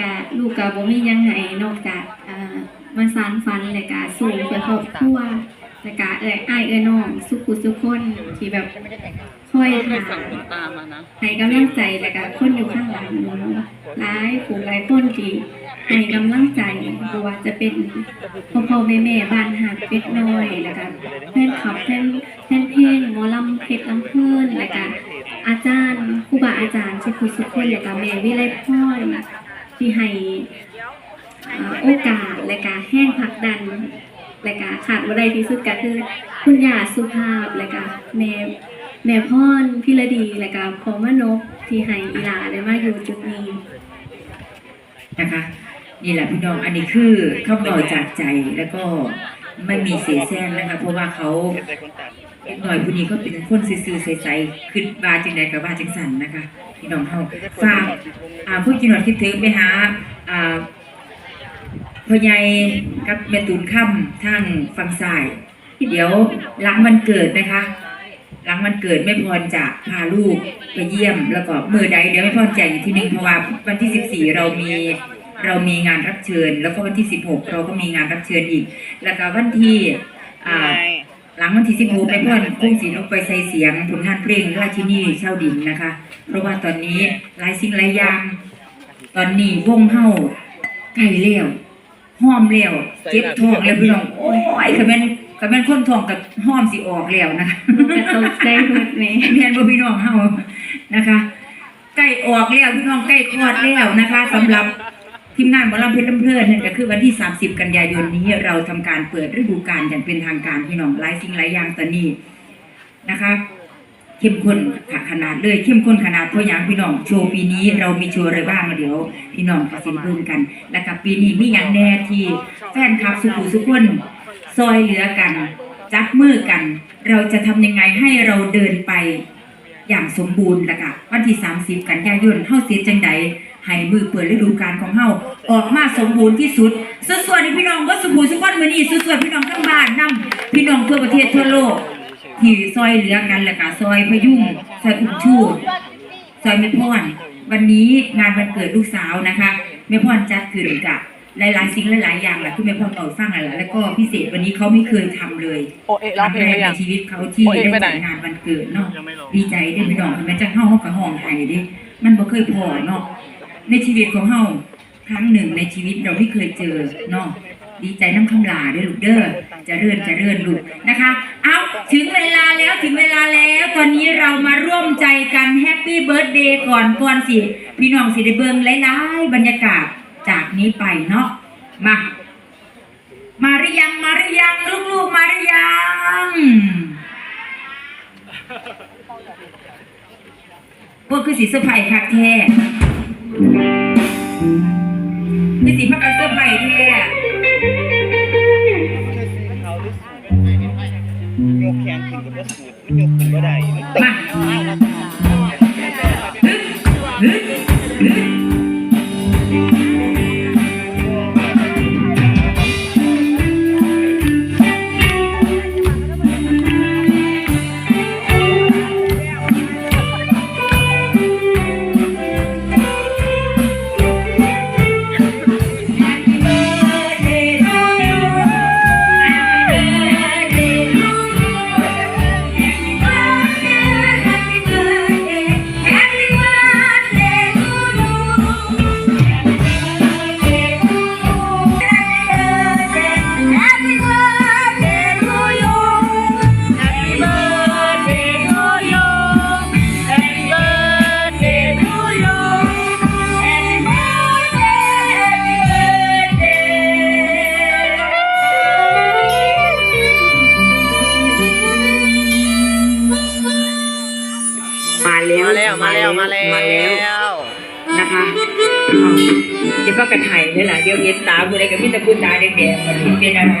กะลูกกะบ่มีหยังให้นอกจากอ่ามาสานฝันและกะสู้เพื่อครอบครัวและกะเอ้ยอ้ายเอ้ยน้องสุขุสุขคนที่แบบคอยหาสั่งตามานะให้กำลังใจและกะคนอยู่ข้างหลังหนูหลายผู้หลายคนที่ให้กำลังใจบ่ว่าจะเป็นพ่อพ่อแม่แม่บ้านหาดเป็ดน้อยแล้วก็แฟนคลับแฟนแฟนเพลงหมอลำเพชรลำเพิ่นแล้วก็อาจารย์ครูบาอาจารย์สุขุสุขคนแล้วก็แม่วิไลพร ที่ให้โอกาสและการแห้งผักดันและการขาดบ่ได้ที่สุดก็คือ คุณย่าสุภาพและก็แม่แม่พ่อพิรดีและก็พ่อมนกที่ให้อีหลาได้มาอยู่จุดนี้นะคะนี่แหละพี่น้องอันนี้คือเขาบอยจากใจแล้วก็ ไม่มีเสียแซงนะคะเพราะว่าเขาหน่อยผู้นี้ก็เป็นคนซื่อๆใสๆขึ้นบาจังใดกับว่าจังสันนะคะพี่น้องเขาฝากผู้กินหนอดคิดถึงไปหาอ่าพ่อใหญ่กับแม่ตูนค่ำทางฝั่งซ้ายเดี๋ยวหลังวันเกิดนะคะ หลังวันเกิดแม่พรจะพาลูกไปเยี่ยมแล้วก็มือใดเดี๋ยวแม่พรแจ้งอีกทีหนึ่งเพราะว่าวันที่ 14 เรามี เรามีงานรับเชิญ แล้วก็วันที่ 16 เราก็มีงานรับเชิญอีก แล้วก็วันที่อ่าหลังวันที่16แม่พรคงสีลงไปใส่เสียงผลงานเพลงราชินีเช่าดินนะคะ เพราะว่าตอนนี้หลายสิ่งหลายอย่าง ตอนนี้วงเฮาไก่เลี้ยวห้อมเลี้ยวเจ็บท้องแล้วพี่น้องโอ้ยคำแม่นคำแม่นคนท้องกับห้อมสิออกแล้วนะคะจะตกใจหมดแม่เรียนบ่พี่น้องเฮานะคะใกล้ออกแล้วพี่น้องใกล้คลอดแล้วนะคะสำหรับ ทีมงานหมอลำเพชรลำเพลินนั่นก็คือวันที่ 30 กันยายนนี้เราทำการเปิดฤดูกาลอย่างเป็นทางการพี่น้องหลายสิ่งหลายอย่างตอนนี้นะคะเข้มข้นค่ะขนาดเลยเข้มข้นขนาดเพราะอย่างพี่น้องโชว์ปีนี้เรามีโชว์อะไรบ้างเดี๋ยวพี่น้องก็สิได้เบิ่งกัน แล้วกับปีนี้มีอย่างแน่ที่แฟนคลับสุขุสุขคนซอยเหลือกันจับมือกัน เราจะทำยังไงให้เราเดินไปอย่างสมบูรณ์ล้วก็วันที่ 30 กันยายนเฮาเสียจังใด ให้มือเปิดฤดูกาลของเฮาออกมาสมบูรณ์ที่สุดสส่วนๆให้พี่น้องก็สมบูรณ์สุขวันมื้อนี้สส่วนๆพี่น้องทั้งบ้านนํพี่น้องทั่วประเทศทั่วโลก ที่ซอยเหลือกันแล้วก็ซอยพยุงซอยอุ้มชูซอยแม่พรวันนี้งานวันเกิดลูกสาวนะคะแม่พรจัดขึ้นกับหลายๆสิ่งหลายๆอย่างแหละที่แม่พรเล่าให้ฟังนั่นแหละแล้วก็พิเศษวันนี้เขาไม่เคยทำเลยโอเอะร้องเพลงคหรั้รือแรยักงในชีวิตเขาที่โอ้เอ๊ะได้ไปไหนจัดงานวันเกิดเนาะดีใจได้พี่น้องแม้จะเฮาเฮากับห้องไห้เดิมันบ่เคยพอเนาะ ในชีวิตของเฮาครั้งหนึ่งในชีวิตเราไม่เคยเจอเนาะดีใจน้ำคำลาด้อลูกเด้อจะเรื่อนจะเรื่อนลูกนะคะ เอาถึงเวลาแล้วถึงเวลาแล้ว ตอนนี้เรามาร่วมใจกันแฮปปี้เบิร์ดเดย์ก่อนก่อนสิ พี่น้องสิได้เบิ่งหลายๆบรรยากาศจากนี้ไปเนาะมา มาหรือยังมาหรือยังลูกๆมาหรือยังพวกคือสีเสื้อร์คักแท้ นี่สีพักกันเร์ไแล้วมาแล้วมาแล้วนะคะเดี๋ยวพักระถ่ายเลยล่ะเดี๋ยวเห็นตาผู้ใดก็มีแต่ผู้ตาแดงๆมันเป็นอะไร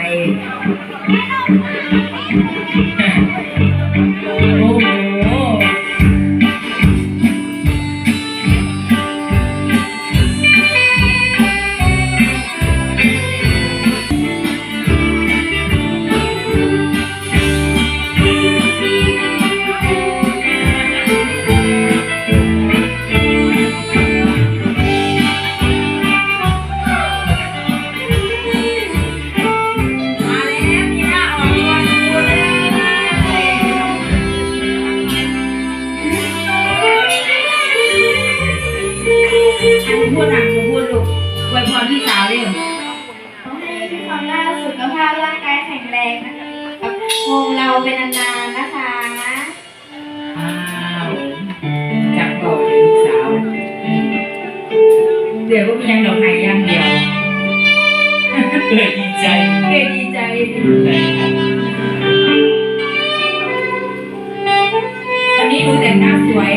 เดี๋ยวก็มียังดอกไม้อย่างเดียวเลยดีใจเฮ้ดีใจวันนี้ดูแต่งหน้าสวย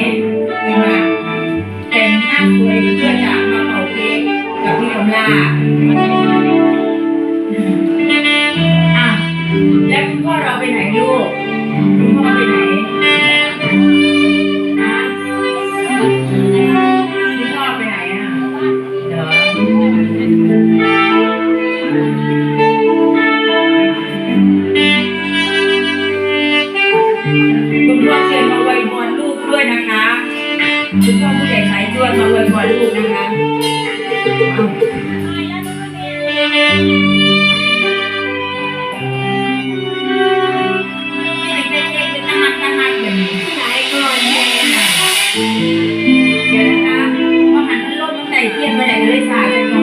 นะคะแต่งหน้าสวยเพื่อจะมาเป่าเค้กกับพี่กำลา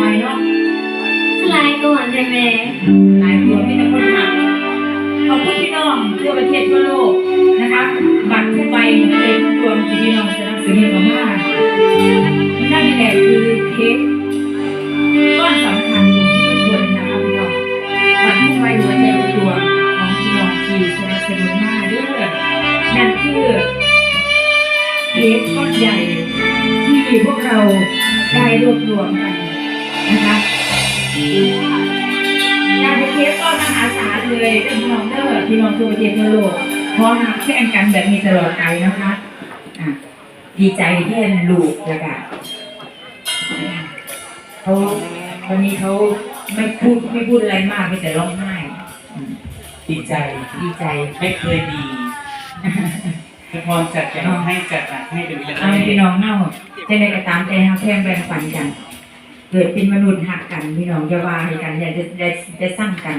อยเนาะหลายก่อนเลยแม่หลายตัวมีแต่คนหักขอบคุณพี่น้องทั่วประเทศทั่วโลกนะคะบัตรทุกใบมันเป็นรวมที่พี่น้องสนับสนุนมากนั่นแหละคือเค้กก้อนสำคัญ เราได้รวบรวมกันนะคะงานเป็นเทปก็มหาศาลเลยเป็นพี่น้องเด้อพี่น้องทั่วประเทศทั่วโลกพร้อมหักแข่งกันแบบนี้ตลอดไปนะคะอะดีใจที่เห็นลูกแล้วกันเขาวันนี้เขาไม่พูดไม่พูดอะไรมากมีแต่ร้องไห้อืมดีใจดีใจไม่เคยดีคือพรจัดจะให้จัดหนักให้เป็นกันเอาให้พี่น้องเน่า จะได้กระตามใจหักแพงแบ่งปันกัน เกิดเป็นมนุษย์หักกันพี่น้องอย่าว่าให้กันอย่าจะจะจะสร้างกัน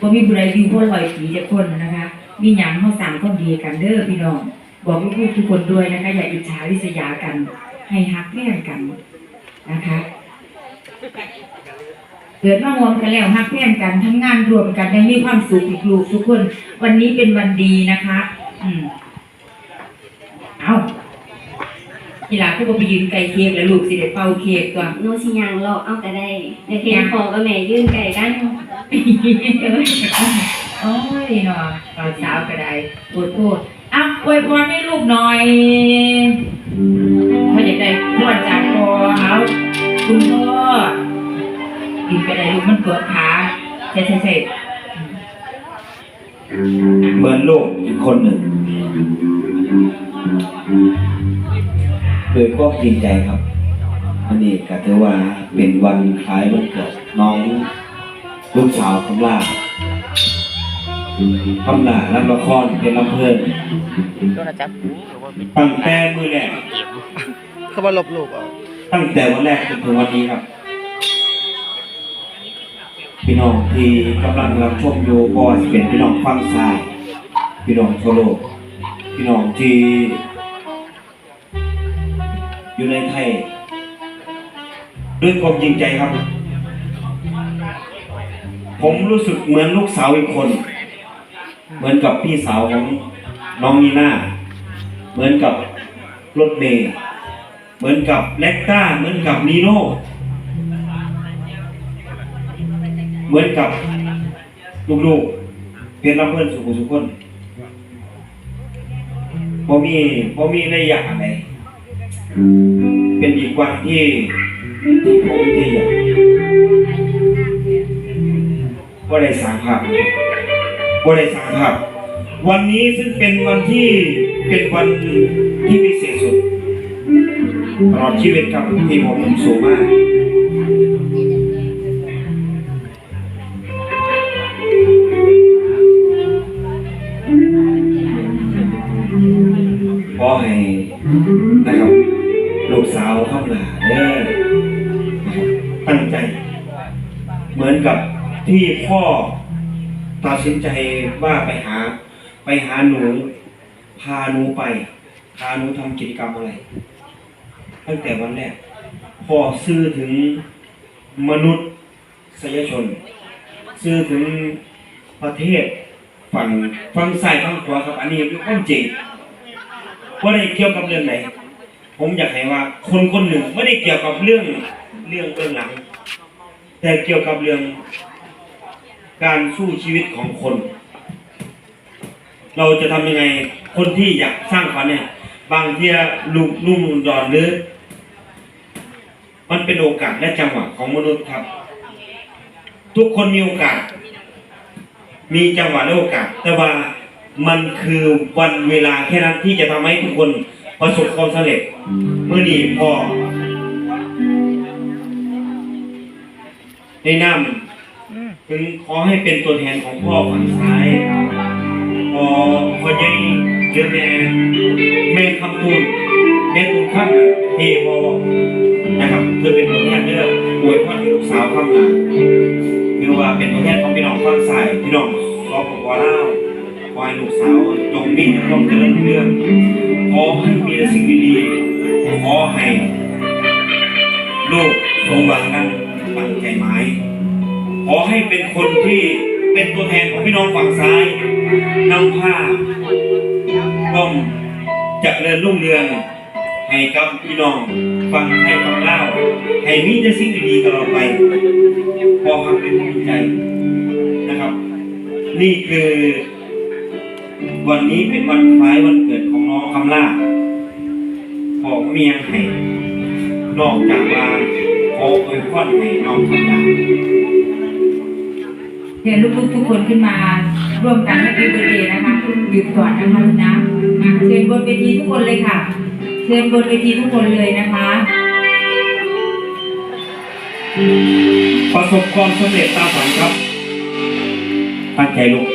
ว่ามีบุญใดอยู่พวกลอยผีจะคนนะคะ มีหยังเขาสั่งคนดีกันเด้อพี่น้อง บอกลูกๆทุกคนด้วยนะคะอย่าอิจฉาริษยากัน ให้หักแพงกันนะคะเกิดมารวมกันแล้วหักแพงกันทำงานรวมกันยังมีความสุขอีกลูกทุกคน วันนี้เป็นวันดีนะคะ อืมเอา อีหลาคือบ่ไปยืนไก่เค้กแล้วลูกสิได้เป่าเค้กตัวโนสิยังรอเอาแต่ได้ในเพลงพอกับแม่ยื่นไก่กันโอ้ยเนาะตอนเช้าก็ได้ปวดปวดอะอวยพรให้ลูกหน่อยเขาอยากได้พรจากพ่อเอาคุณพ่อกินไปได้ลูกมันปวดขาใช่ใช่ใช่เหมือนลูกอีกคนหนึ่ง โดยก็จริงใจครับอันนี้ก็ถือว่าเป็นวันคล้ายวันเกิดน้องลูกสาวคำลาคำลารับละครเป็นลำเพลินก็นะจ๊ะหรือว่าเป็นตั้งแต่มือแรกเขามาลบลูกอะตั้งแต่วันแรกจนถึงวันนี้ครับ พี่น้องที่กำลังรับชมอยู่ก็จะเป็นพี่น้องฟังซ้าย พี่น้องทั่วโลกพี่น้องที่ อยู่ในไทย ด้วยความจริงใจครับ ผมรู้สึกเหมือนลูกสาวอีกคน เหมือนกับพี่สาวของน้องนีน่า เหมือนกับรถเมย์เหมือนกับเล็กต้า เหมือนกับนีโน่เหมือนกับลูกๆเพียรรับเพื่อนสุขุสุขคนพอมีพอมีในอย่างอะไร เป็นอีกวันที่ที่ผมที่อยากว่าได้สร้างภาพว่าได้สร้างภาพวันนี้ซึ่งเป็นวันที่เป็นวันที่พิเศษสุดตลอดชีวิตครับที่ผมสูงมาก พ่อตัดสินใจว่าไปหา ไปหาหนู พาหนูไป พาหนูทำกิจกรรมอะไร ตั้งแต่วันแรกพ่อซื่อถึงมนุษย์สยชน ซื่อถึงประเทศฝั่งฝั่งซ้ายฝั่งขวาครับ อันนี้คือความจริงว่าได้เกี่ยวกับเรื่องไหน ผมอยากให้ว่า คนคนหนึ่งไม่ได้เกี่ยวกับเรื่องเรื่องเบื้องหลัง แต่เกี่ยวกับเรื่อง การสู้ชีวิตของคน เราจะทำยังไงคนที่อยากสร้างฝันเนี่ย บางทีลุกลุ่มดอนหรือมันเป็นโอกาสและจังหวะของมนุษย์ครับ ทุกคนมีโอกาส มีจังหวะและโอกาส แต่ว่ามันคือวันเวลาแค่นั้นที่จะทำให้ทุกคนประสบความสำเร็จเมื่อนี้พอในน้ำ ถึงขอให้เป็นตัวแทนของพ่อฝั่งซ้ายพอพอยังเดือนแม่แม่คำตูนแม่ตูนข้ามเทพอนะครับเพื่อเป็นตัวแทนเด้ออวยพรให้ลูกสาวข้ามนาคือว่าเป็นตัวแทนของพี่น้องฝั่งซ้ายพี่น้องสปปลาวขอให้ลูกสาวจงมีแต่ความเจริญรุ่งเรืองขอให้มีแต่สิ่งดีๆขอให้ลูกสมหวังกันตั้งใจหมายข อให้เป็นคนที่เป็นตัวแทนของพี่น้องฝั่งซ้ายนำผ้าต้มเจะเริญรุ่งเรือง ให้กับพี่น้องฟังให้ฟังเล่าให้มีแต่สิ่งดีๆตลอดไปพอความเป็นภูมิใจนะครับ นี่คือ วันนี้เป็นวันคล้ายวันเกิดของน้องคำล่าของเมียให้นอกจากลาขออวยพรให้น้องคำล่า เชิญลูกๆทุกคนขึ้นมาร่วมกันแฮปปี้เบอร์เดย์นะคะหยุดก่อนนะคะลูกนะอะเชิญบนเวทีทุกคนเลยค่ะ เชิญบนเวทีทุกคนเลยนะคะ ประสบความสำเร็จตามฝันครับตั้งใจลูก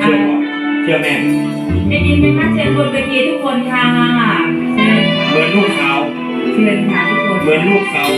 เชื่อพ่อเชื่อแม่ได้ยินไหมคะเชิญบนเวทีทุกคนค่ะเชิญเหมือนลูกสาวเชิญค่ะทุกคนเหมือนลูกสาว